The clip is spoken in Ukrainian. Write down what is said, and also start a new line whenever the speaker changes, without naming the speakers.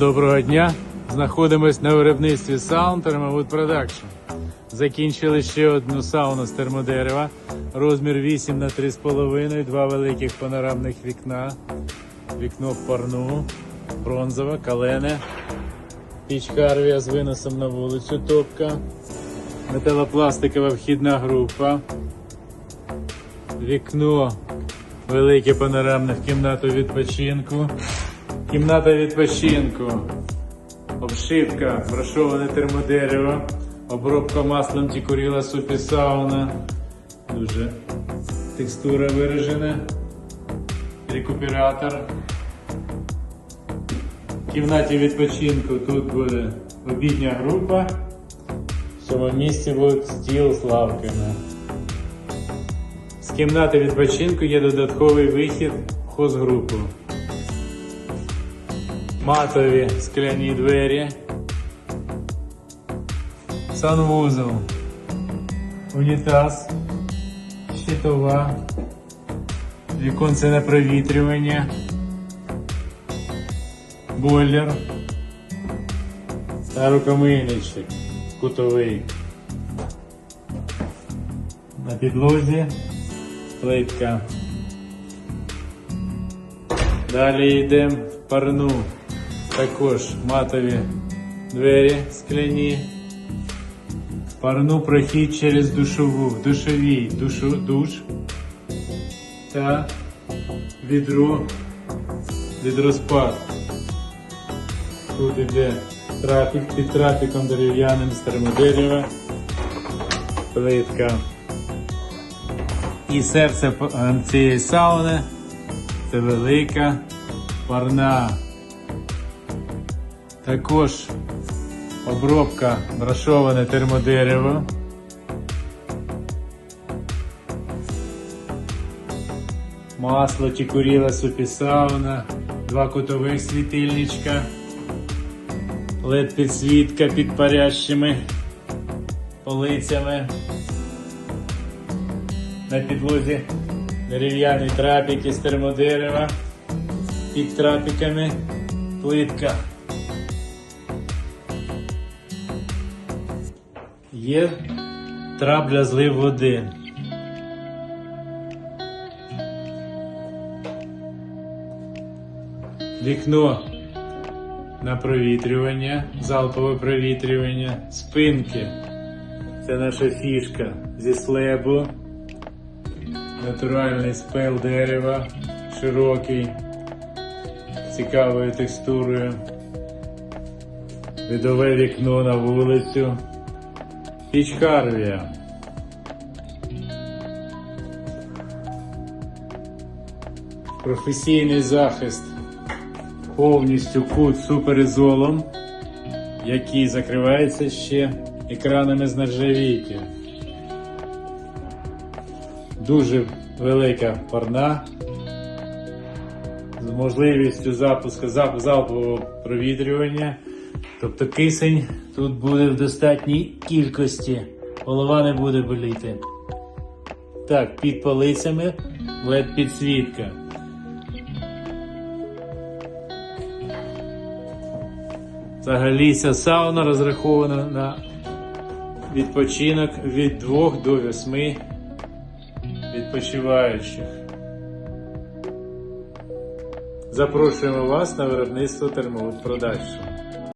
Доброго дня! Знаходимось на виробництві саун Thermowood Production. Закінчили ще одну сауну з термодерева. Розмір 8 на 3,5, два великих панорамних вікна. Вікно в парну, бронзове, калене. Піч Харвія з виносом на вулицю топка. Металопластикова вхідна група. Вікно велике панорамне в кімнату відпочинку. Кімната відпочинку. Обшивка, брошоване термодерево, обробка маслом тікуріла супі сауна. Дуже текстура виражена. Рекуператор. В кімнаті відпочинку тут буде обідня група. В цьому місці буде стіл з лавками. З кімнати відпочинку є додатковий вихід в хозгрупу. Матові скляні двері. Санвузол. Унітаз. Щитова. Віконце на провітрювання. Бойлер. Та рукомийничок. Кутовий. На підлозі плитка. Далі йдемо в парну. Також матові двері скляні. Парну прохід через душову. В душовій душу, душ та відро відрозпад. Тут іде трафік під трафіком дерев'яним з термодерева. Плитка. І серце цієї сауни це велика парна. Також обробка брашоване термодерево. Масло тікуріла супісауна, два кутових світильничка, led підсвітка під парящими полицями. На підлозі дерев'яний трапік із термодерева. Під трапіками плитка. Є трап злив води. Вікно на провітрювання, залпове провітрювання, спинки. Це наша фішка зі слебу. Натуральний спел дерева, широкий, цікавою текстурою. Видове вікно на вулицю. Піч Професійний захист. Повністю кут суперізолом, який закривається ще екранами з нержавійки. Дуже велика парна з можливістю запуску залпового провітрювання. Тобто кисень тут буде в достатній кількості. Голова не буде боліти. Так, під полицями led підсвітка. Взагалі ця сауна розрахована на відпочинок від 2 до 8 відпочиваючих. Запрошуємо вас на виробництво термоуд продакшн.